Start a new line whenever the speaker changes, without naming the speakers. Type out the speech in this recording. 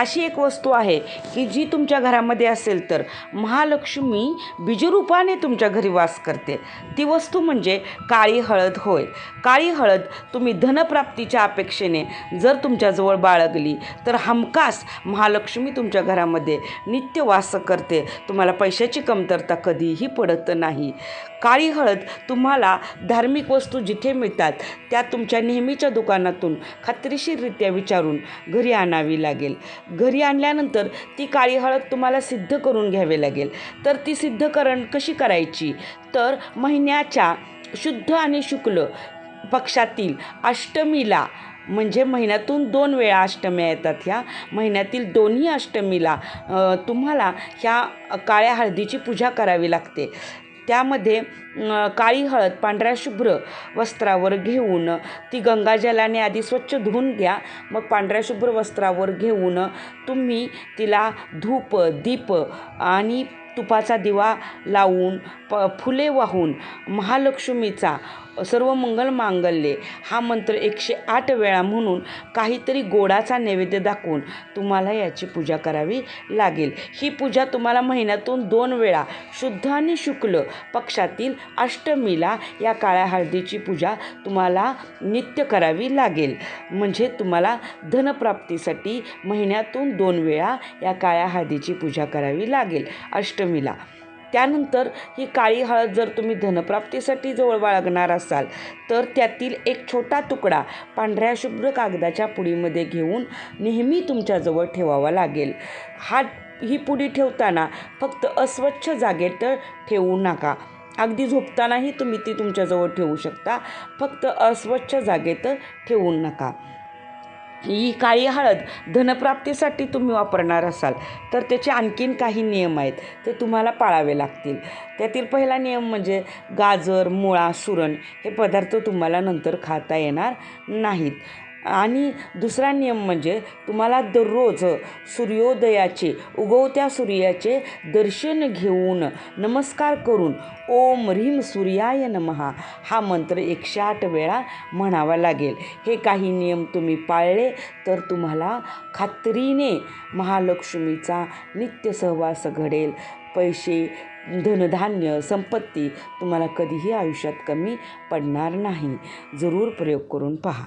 अशी एक वस्तू आहे की जी तुमच्या घरामध्ये असेल तर महालक्ष्मी बीजरूपाने तुमच्या घरी वास करते. ती वस्तू म्हणजे काळी हळद होय. काळी हळद तुम्ही धनप्राप्तीच्या अपेक्षेने जर तुमच्याजवळ बाळगली तर हमखास महालक्ष्मी तुमच्या घरामध्ये नित्य वास करते. तुम्हाला पैशाची कमतरता कधीही पडत नाही. काळी हळद तुम्हाला धार्मिक वस्तू जिथे मिळतात त्या तुमच्या नेहमीच्या दुकानातून खात्रीशीररित्या विचारून घरी आणावी लागेल. घरी आणल्यानंतर ती काळी हळद तुम्हाला सिद्ध करून घ्यावी लागेल. तर ती सिद्धकरण कशी करायची? तर महिन्याच्या शुद्ध आणि शुक्ल पक्षातील अष्टमीला म्हणजे महिन्यातून दोन वेळा अष्टम्या येतात ह्या. महिन्यातील दोन्ही अष्टमीला तुम्हाला ह्या काळ्या हळदीची पूजा करावी लागते. त्यामध्ये काळी हळद पांढऱ्या शुभ्र वस्त्रावर घेऊन ती गंगाजलाने आधी स्वच्छ धुवून घ्या. मग पांढऱ्या शुभ्र वस्त्रावर घेऊन तुम्ही तिला धूप दीप आणि तुपाचा दिवा लावून प फुले वाहून महालक्ष्मीचा सर्व मंगल मांगल्ये हा मंत्र एकशे आठ वेळा म्हणून काहीतरी गोडाचा नैवेद्य दाखवून तुम्हाला याची पूजा करावी लागेल. ही पूजा तुम्हाला महिन्यातून दोन वेळा शुद्ध आणि शुक्ल पक्षातील अष्टमीला या काळ्या हळदीची पूजा तुम्हाला नित्य करावी लागेल. म्हणजे तुम्हाला धनप्राप्तीसाठी महिन्यातून दोन वेळा या काळ्या हळदीची पूजा करावी लागेल. अष्ट अष्टमीला त्यानंतर ही काळी हळद जर तुम्ही धनप्राप्तीसाठी जवळ बाळगणार असाल तर त्यातील एक छोटा तुकडा पांढऱ्या शुभ्र कागदाच्या पुडीमध्ये घेऊन नेहमी तुमच्याजवळ ठेवावा लागेल. हा ही पुडी ठेवताना फक्त अस्वच्छ जागेत ठेवू नका. अगदी झोपतानाही तुम्ही ती तुमच्याजवळ ठेवू शकता. फक्त अस्वच्छ जागेत ठेवू नका. ही काळी हळद धनप्राप्तीसाठी तुम्ही वापरणार असाल तर त्याचे आणखीन काही नियम आहेत ते तुम्हाला पाळावे लागतील. त्यातील पहिला नियम म्हणजे गाजर मुळा सुरण हे पदार्थ तुम्हाला नंतर खाता येणार नाहीत. आणि दुसरा नियम म्हणजे तुम्हाला दररोज सूर्योदयाचे उगवत्या सूर्याचे दर्शन घेऊन नमस्कार करून ओम ह्रीम सूर्याय नमहा. हा मंत्र एकशे आठ वेळा म्हणावा लागेल. हे काही नियम तुम्ही पाळले तर तुम्हाला खात्रीने महालक्ष्मीचा नित्य सहवास घडेल. पैसे धनधान्य संपत्ती तुम्हाला कधीही आयुष्यात कमी पडणार नाही. जरूर प्रयोग करून पहा.